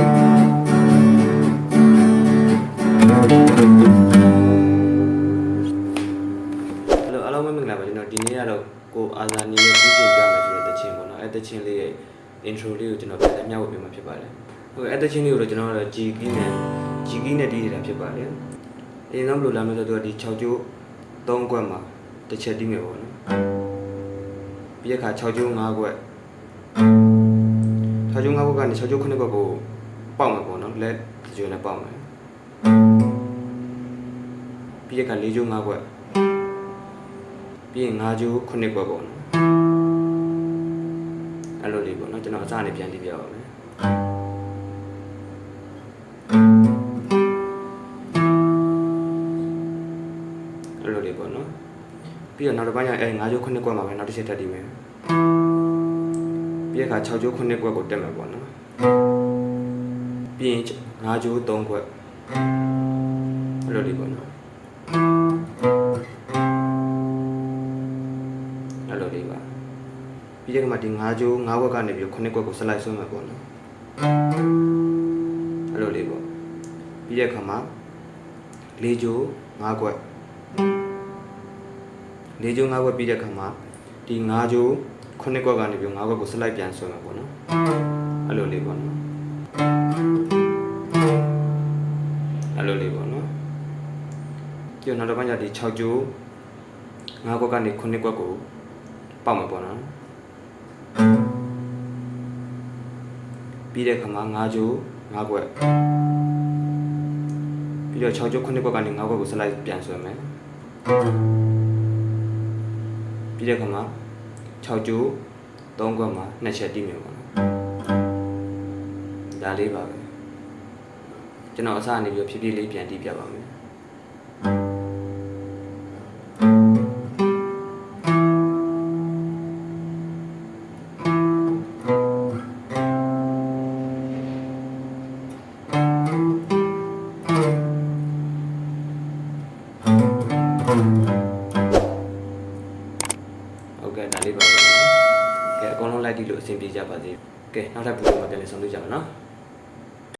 Hello အားလုံးမင်္ဂလာပါကျွန်တော်ဒီနေ့ကတော့ကိုအာဇာနီရဲ့ပြုပြင်ပြမယ်ဆိုတဲ့တခြင်းပေါ့နော်အဲတခြင်းလေးရဲ့ intro လေးကိုကျွန်တော်ပြန်လည်းမျှဝေပေးမှာဖြစ်ပါတယ်ဟုတ်ကဲ့အဲတခြင်းလေးကိုတော့ကျွန်တော်ကတော့ GK နဲ့ GK နဲ့တီးနေတာဖြစ်ပါတယ်အရင်ဆုံးဘယ်လိုလာမလဲဆိုတော့ဒီ6ကျိုး3ခွက်မှာတစ်ချက်တီးမယ်ပေါ့နော်ပြီးရခါ6ကျိုး5ခွက်6ကျိုး5ခွက်ကနေ6ကျိုး9ခွက်ကို ပေါက်မယ်ပေါ့နော်လက်တစ်ကျိုးနဲ့ပေါက်မယ်ပြီးရခါ4ကျိုး5ခွက်ပြီးရင်5ကျိုး9ခွက်ပေါ့နော်အဲ့လိုလေးပေါ့နော်ကျွန်တော်အစနေပြန်ကြည့်ပြပါမယ်အဲ့လိုလေးပေါ့နော်ပြီးတော့နောက်တစ်ပိုင်းကျရင်အဲ9ကျိုး9ကွက်မှာပဲနောက်တစ်ချက်တက်တည်မယ်ပြီးရခါ6ကျိုး9ကွက်ကိုတက်မယ်ပေါ့နော် ပြီးရင်9ကျိုး3ကွက်အဲ့လိုလေးပေါ့နော်အဲ့လိုလေးပါပြီးတဲ့ကမှဒီ၅ကျိုး၅ဝက်ကနေပြီး9ကွက်ကိုဆက်လိုက်ဆွဲမှာပေါ့နော်အဲ့လိုလေးပေါ့ပြီးတဲ့အခါမှာ၄ကျိုး၅ကွက်၄ကျိုး၅ကွက်ပြီးတဲ့အခါမှာဒီ၅ကျိုး9ကွက်ကနေပြီး၅ကွက်ကိုဆက်လိုက်ပြန်ဆွဲမှာပေါ့နော်အဲ့လိုလေးပေါ့နော် အဲ့လိုလေးပေါ့နော်ကြည့်နောက်တစ်ပတ်ကျဒီ6ကျိုး၅ကွက်ကနေ9ကွက်ကိုပေါက်မှာပေါ့နော်ပြီးတဲ့ခါမှာ9ကျိုး9ခွက်ပြီးတော့6ကျိုး9ခွက်ကနေ9ခွက်ကိုစလိုက်ပြန်ဆွဲမယ်ပြီးတဲ့ခါမှာ6ကျိုး3ခွက်မှာ2ချက်တီးမယ်ပေါ့နော် ဒါလေးပါပဲကျွန်တော်အစအနေပြီးဖြည်းဖြည်းလေးပြန်တီးပြပါမယ်ဟုတ်ကဲ့ဒါလေးပါပဲကဲအကုန်လုံးလိုက်တီးလို့အဆင်ပြေကြပါစေကဲနောက်ထပ်ဗီဒီယိုမှာပြန်လည်ဆုံတွေ့ကြပါနော်